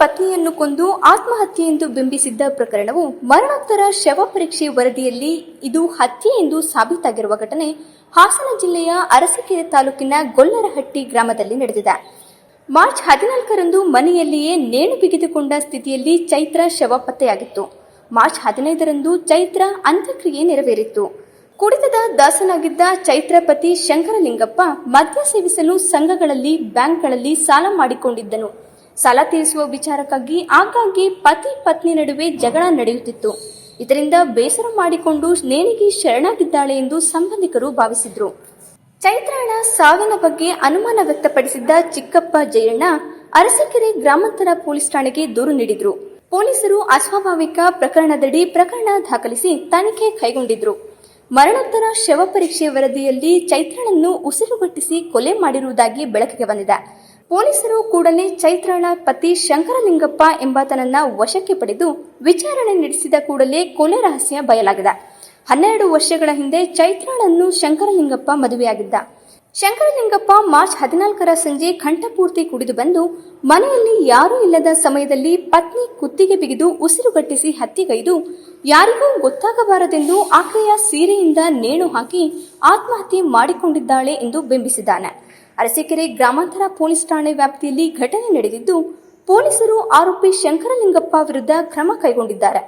ಪತ್ನಿಯನ್ನು ಕೊಂದು ಆತ್ಮಹತ್ಯೆ ಎಂದು ಬಿಂಬಿಸಿದ್ದ ಪ್ರಕರಣವು ಮರಣೋತ್ತರ ಶವ ಪರೀಕ್ಷೆ ವರದಿಯಲ್ಲಿ ಇದು ಹತ್ಯೆ ಎಂದು ಸಾಬೀತಾಗಿರುವ ಘಟನೆ ಹಾಸನ ಜಿಲ್ಲೆಯ ಅರಸೀಕೆರೆ ತಾಲೂಕಿನ ಗೊಲ್ಲರಹಟ್ಟಿ ಗ್ರಾಮದಲ್ಲಿ ನಡೆದಿದೆ. ಮಾರ್ಚ್ ಹದಿನಾಲ್ಕರಂದು ಮನೆಯಲ್ಲಿಯೇ ನೇಣು ಬಿಗಿದುಕೊಂಡ ಸ್ಥಿತಿಯಲ್ಲಿ ಚೈತ್ರ ಶವ ಪತ್ತೆಯಾಗಿತ್ತು. ಮಾರ್ಚ್ ಹದಿನೈದರಂದು ಚೈತ್ರ ಅಂತ್ಯಕ್ರಿಯೆ ನೆರವೇರಿತ್ತು. ಕುಡಿತದ ದಾಸನಾಗಿದ್ದ ಚೈತ್ರಪತಿ ಶಂಕರಲಿಂಗಪ್ಪ ಮದ್ಯ ಸೇವಿಸಲು ಸಂಘಗಳಲ್ಲಿ ಬ್ಯಾಂಕ್ಗಳಲ್ಲಿ ಸಾಲ ಮಾಡಿಕೊಂಡಿದ್ದನು. ಸಾಲ ತೀರಿಸುವ ವಿಚಾರಕ್ಕಾಗಿ ಆಗಾಗ್ಗೆ ಪತಿ ಪತ್ನಿ ನಡುವೆ ಜಗಳ ನಡೆಯುತ್ತಿತ್ತು. ಇದರಿಂದ ಬೇಸರ ಮಾಡಿಕೊಂಡು ನೇಣಿಗೆ ಶರಣಾಗಿದ್ದಾಳೆ ಎಂದು ಸಂಬಂಧಿಕರು ಭಾವಿಸಿದ್ರು. ಚೈತ್ರಳ ಸಾವಿನ ಬಗ್ಗೆ ಅನುಮಾನ ವ್ಯಕ್ತಪಡಿಸಿದ್ದ ಚಿಕ್ಕಪ್ಪ ಜಯಣ್ಣ ಅರಸೀಕೆರೆ ಗ್ರಾಮಾಂತರ ಪೊಲೀಸ್ ಠಾಣೆಗೆ ದೂರು ನೀಡಿದ್ರು. ಪೊಲೀಸರು ಅಸ್ವಾಭಾವಿಕ ಪ್ರಕರಣದಡಿ ಪ್ರಕರಣ ದಾಖಲಿಸಿ ತನಿಖೆ ಕೈಗೊಂಡಿದ್ರು. ಮರಣೋತ್ತರ ಶವ ಪರೀಕ್ಷೆ ವರದಿಯಲ್ಲಿ ಚೈತ್ರಳನ್ನು ಉಸಿರುಗಟ್ಟಿಸಿ ಕೊಲೆ ಮಾಡಿರುವುದಾಗಿ ಬೆಳಕಿಗೆ ಬಂದಿದೆ. ಪೊಲೀಸರು ಕೂಡಲೇ ಚೈತ್ರಾಳ ಪತಿ ಶಂಕರಲಿಂಗಪ್ಪ ಎಂಬಾತನನ್ನ ವಶಕ್ಕೆ ಪಡೆದು ವಿಚಾರಣೆ ನಡೆಸಿದ ಕೂಡಲೇ ಕೊಲೆ ರಹಸ್ಯ ಬಯಲಾಗಿದೆ. ಹನ್ನೆರಡು ವರ್ಷಗಳ ಹಿಂದೆ ಚೈತ್ರಾಳನ್ನು ಶಂಕರಲಿಂಗಪ್ಪ ಮದುವೆಯಾಗಿದ್ದ. ಶಂಕರಲಿಂಗಪ್ಪ ಮಾರ್ಚ್ ಹದಿನಾಲ್ಕರ ಸಂಜೆ ಕಂಠಪೂರ್ತಿ ಕುಡಿದು ಬಂದು ಮನೆಯಲ್ಲಿ ಯಾರೂ ಇಲ್ಲದ ಸಮಯದಲ್ಲಿ ಪತ್ನಿ ಕುತ್ತಿಗೆ ಬಿಗಿದು ಉಸಿರುಗಟ್ಟಿಸಿ ಹತ್ಯೆಗೈದು ಯಾರಿಗೂ ಗೊತ್ತಾಗಬಾರದೆಂದು ಆಕೆಯ ಸೀರೆಯಿಂದ ನೇಣು ಹಾಕಿ ಆತ್ಮಹತ್ಯೆ ಮಾಡಿಕೊಂಡಿದ್ದಾಳೆ ಎಂದು ಬಿಂಬಿಸಿದ್ದಾನೆ. ಅರಸೀಕೆರೆ ಗ್ರಾಮಾಂತರ ಪೊಲೀಸ್ ಠಾಣೆ ವ್ಯಾಪ್ತಿಯಲ್ಲಿ ಘಟನೆ ನಡೆದಿದ್ದು, ಪೊಲೀಸರು ಆರೋಪಿ ಶಂಕರಲಿಂಗಪ್ಪ ವಿರುದ್ಧ ಕ್ರಮ ಕೈಗೊಂಡಿದ್ದಾರೆ.